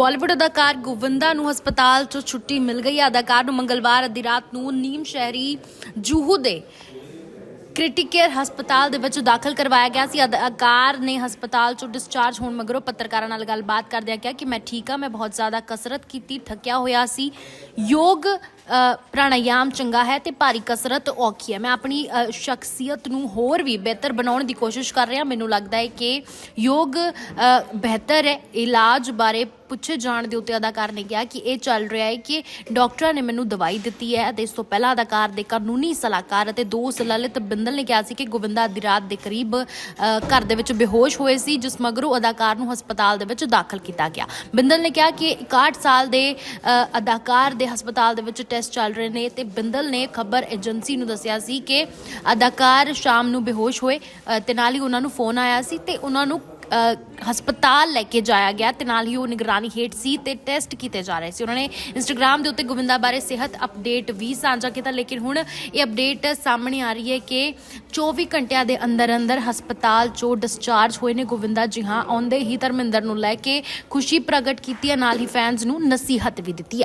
ਬਾਲੀਵੁੱਡ ਅਦਾਕਾਰ ਗੋਵਿੰਦਾ ਨੂੰ ਹਸਪਤਾਲ 'ਚੋਂ ਛੁੱਟੀ ਮਿਲ ਗਈ। ਹੈ ਅਦਾਕਾਰ ਨੂੰ ਮੰਗਲਵਾਰ ਅੱਧੀ ਰਾਤ ਨੂੰ ਨੀਮ ਸ਼ਹਿਰੀ ਜੂਹੂ ਦੇ ਕ੍ਰਿਟੀਕੇਅਰ ਹਸਪਤਾਲ ਦੇ ਵਿੱਚ ਦਾਖਲ ਕਰਵਾਇਆ ਗਿਆ ਸੀ। ਅਦਾਕਾਰ ਨੇ ਹਸਪਤਾਲ ਚੋਂ ਡਿਸਚਾਰਜ ਹੋਣ ਮਗਰੋਂ ਪੱਤਰਕਾਰਾਂ ਨਾਲ ਗੱਲਬਾਤ ਕਰਦਿਆਂ ਕਿਹਾ ਕਿ ਮੈਂ ਠੀਕ ਹਾਂ ਮੈਂ ਬਹੁਤ ਜ਼ਿਆਦਾ ਕਸਰਤ ਕੀਤੀ ਥੱਕਿਆ ਹੋਇਆ ਸੀ। ਯੋਗ ਅ, ਪ੍ਰਾਣਾਯਾਮ ਚੰਗਾ ਹੈ ਤੇ ਭਾਰੀ ਕਸਰਤ ਔਖੀ ਹੈ। ਮੈਂ ਆਪਣੀ ਸ਼ਖਸੀਅਤ ਨੂੰ ਹੋਰ ਵੀ ਬਿਹਤਰ ਬਣਾਉਣ ਦੀ ਕੋਸ਼ਿਸ਼ ਕਰ ਰਿਹਾ। ਮੈਨੂੰ ਲੱਗਦਾ ਹੈ ਕਿ ਯੋਗ ਬਿਹਤਰ ਹੈ। ਇਲਾਜ ਬਾਰੇ ਪੁੱਛੇ ਜਾਣ ਦੇ ਉੱਤੇ ਅਦਾਕਾਰ ਨੇ ਕਿਹਾ ਕਿ ਇਹ ਚੱਲ ਰਿਹਾ ਹੈ ਕਿ ਡਾਕਟਰਾਂ ਨੇ ਮੈਨੂੰ ਦਵਾਈ ਦਿੱਤੀ ਹੈ ਅਤੇ ਇਸ ਤੋਂ ਪਹਿਲਾਂ ਅਦਾਕਾਰ ਦੇ ਕਾਨੂੰਨੀ ਸਲਾਹਕਾਰ ਅਤੇ ਦੋਸਤ ਲਲਿਤ ਬਿੰਦਲ ਨੇ ਕਿਹਾ ਸੀ ਕਿ ਗੋਵਿੰਦਾ ਅੱਧੀ ਰਾਤ ਦੇ ਕਰੀਬ ਘਰ ਦੇ ਵਿੱਚ ਬੇਹੋਸ਼ ਹੋਏ ਸੀ ਜਿਸ ਮਗਰੋਂ ਅਦਾਕਾਰ ਨੂੰ ਹਸਪਤਾਲ ਦੇ ਵਿੱਚ ਦਾਖਲ ਕੀਤਾ ਗਿਆ। ਬਿੰਦਲ ਨੇ ਕਿਹਾ ਕਿ 61 ਸਾਲ ਦੇ ਅਦਾਕਾਰ ਦੇ ਹਸਪਤਾਲ ਦੇ ਵਿੱਚ ਟੈਸਟ ਚੱਲ ਰਹੇ ਨੇ ਤੇ ਬਿੰਦਲ ਨੇ ਖਬਰ ਏਜੰਸੀ ਨੂੰ ਦੱਸਿਆ ਸੀ ਕਿ ਅਦਾਕਾਰ ਸ਼ਾਮ ਨੂੰ ਬੇਹੋਸ਼ ਹੋਏ ਅ, ਤੇ ਨਾਲ ਹੀ ਉਹਨਾਂ ਨੂੰ ਫੋਨ ਆਇਆ ਸੀ ਤੇ ਉਹਨਾਂ ਨੂੰ ਹਸਪਤਾਲ ਲੈ ਕੇ ਜਾਇਆ ਗਿਆ ਤੇ ਨਾਲ ਹੀ ਉਹ ਨਿਗਰਾਨੀ ਹੇਠ ਸੀ ਤੇ ਟੈਸਟ ਕੀਤੇ ਜਾ ਰਹੇ ਸੀ। ਉਹਨਾਂ ਨੇ ਇੰਸਟਾਗ੍ਰam ਦੇ ਉੱਤੇ ਗੋਬਿੰਦਾ ਬਾਰੇ ਸਿਹਤ ਅਪਡੇਟ ਵੀ ਸਾਂਝਾ ਕੀਤਾ, ਲੇਕਿਨ ਹੁਣ ਇਹ ਅਪਡੇਟ ਸਾਹਮਣੇ ਆ ਰਹੀ ਹੈ ਕਿ 24 ਘੰਟਿਆਂ ਦੇ ਅੰਦਰ ਅੰਦਰ ਹਸਪਤਾਲ ਚੋਂ ਡਿਸਚਾਰਜ ਹੋਏ ਨੇ ਗੋਬਿੰਦਾ ਜੀ। ਹਾਂ, ਆਉਂਦੇ ਹੀ ਧਰਮਿੰਦਰ ਨੂੰ ਲੈ ਕੇ ਖੁਸ਼ੀ ਪ੍ਰਗਟ ਕੀਤੀ ਹੈ, ਨਾਲ ਹੀ ਫੈਨਸ ਨੂੰ ਨਸੀਹਤ ਵੀ ਦਿੱਤੀ ਹੈ।